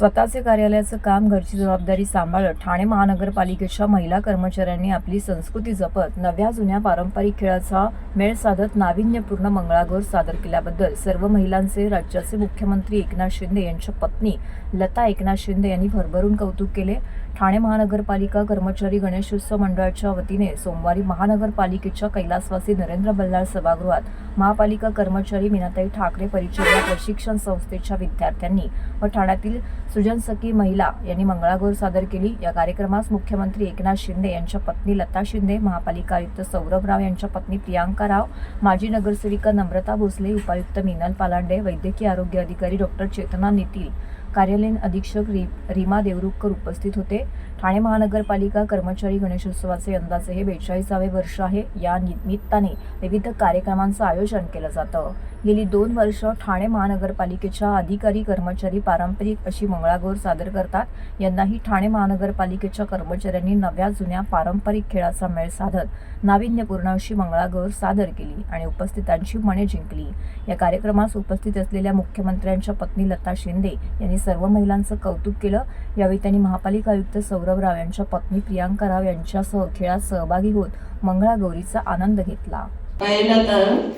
स्वतःचे कार्यालयाचं काम घरची जबाबदारी सांभाळत ठाणे महानगरपालिकेच्या महिला कर्मचाऱ्यांनी आपली संस्कृती जपत नव्या जुन्या पारंपरिक खेळाचा मेळ साधत नाविन्यपूर्ण मंगळागौर सादर केल्याबद्दल सर्व महिलांचे राज्याचे मुख्यमंत्री एकनाथ शिंदे यांच्या पत्नी लता एकनाथ शिंदे यांनी भरभरून कौतुक केले. ठाणे महानगरपालिका कर्मचारी गणेशोत्सव मंडळाच्या वतीने सोमवारी महानगरपालिकेच्या कैलासवासी नरेंद्र बल्लाळ सभागृहात महापालिका कर्मचारी मीनाताई ठाकरे परिचर्या प्रशिक्षण संस्थेच्या विद्यार्थ्यांनी व ठाण्यातील सुजनसखी महिला यांनी मंगळागौर सादर केली. या कार्यक्रमास मुख्यमंत्री एकनाथ शिंदे यांच्या पत्नी लता शिंदे महापालिका आयुक्त सौरभ राव यांच्या पत्नी प्रियांका राव माजी नगरसेविका नम्रता भोसले उपायुक्त मिनल पालांडे वैद्यकीय आरोग्य अधिकारी डॉक्टर चेतना नितील कार्यालयीन अधीक्षक री रीमा देवरुखकर उपस्थित होते. ठाणे महानगरपालिका कर्मचारी गणेशोत्सवाचे यंदाचे हे बेचाळीसावे वर्ष आहे. या निमित्ताने विविध कार्यक्रमांचं आयोजन केलं जातं. गेली दोन वर्ष ठाणे महानगरपालिकेच्या अधिकारी कर्मचारी पारंपरिक अशी मंगळागौर सादर करतात. यंदाही ठाणे महानगरपालिकेच्या कर्मचाऱ्यांनी नव्या जुन्या पारंपरिक खेळाचा मेळ साधत नाविन्यपूर्ण अशी मंगळागौर सादर केली आणि उपस्थितांची मने जिंकली. या कार्यक्रमास उपस्थित असलेल्या मुख्यमंत्र्यांच्या पत्नी लता शिंदे यांनी सर्व महिलांचं कौतुक केलं. यावेळी त्यांनी महापालिका आयुक्त सौरभ राव यांच्या पत्नी प्रियांका राव यांच्यासह खेळात सहभागी होत मंगळागौरीचा आनंद घेतला. पहिलं तर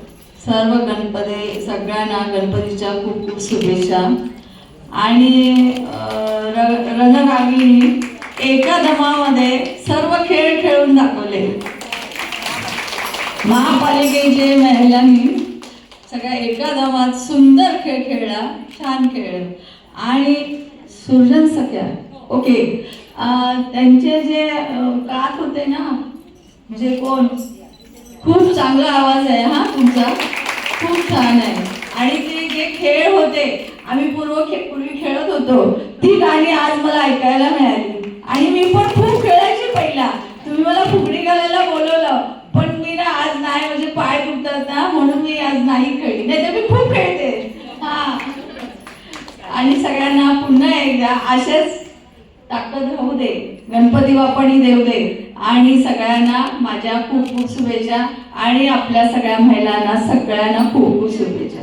सर्व गणपती सगळ्यांना गणपतीच्या खूप खूप शुभेच्छा. आणि अं, रणरागिणी एका दमामध्ये सर्व खेळ खेळून दाखवले. महापालिकेचे महिलांनी सगळ्या एका दमात सुंदर खेळ खेळला छान खेळ. आणि सृजन सख्या. ओके त्यांचे जे गात कात होते ना म्हणजे कोण? खूप चांगला आवाज आहे हा तुमचा. खूप छान आहे. आणि ते जे खेळ होते आम्ही पूर्व खे पूर्वी खेळत होतो ती गाणी आज मला ऐकायला मिळाली. आणि मी पण खूप खेळायची पहिला. तुम्ही मला फुगडी घालायला बोलवलं पण मी ना आज नाही म्हणजे पाय दुखतात ना म्हणून मी आज नाही खेळली. नाही तर मी खूप खेळते. आणि सगळ्यांना पुन्हा एकदा असेच ताकद राहू दे गणपती बाप्पानी देऊ दे. आणि सगळ्यांना माझ्या खूप खूप शुभेच्छा आणि आपल्या सगळ्या महिलांना सगळ्यांना खूप खूप शुभेच्छा.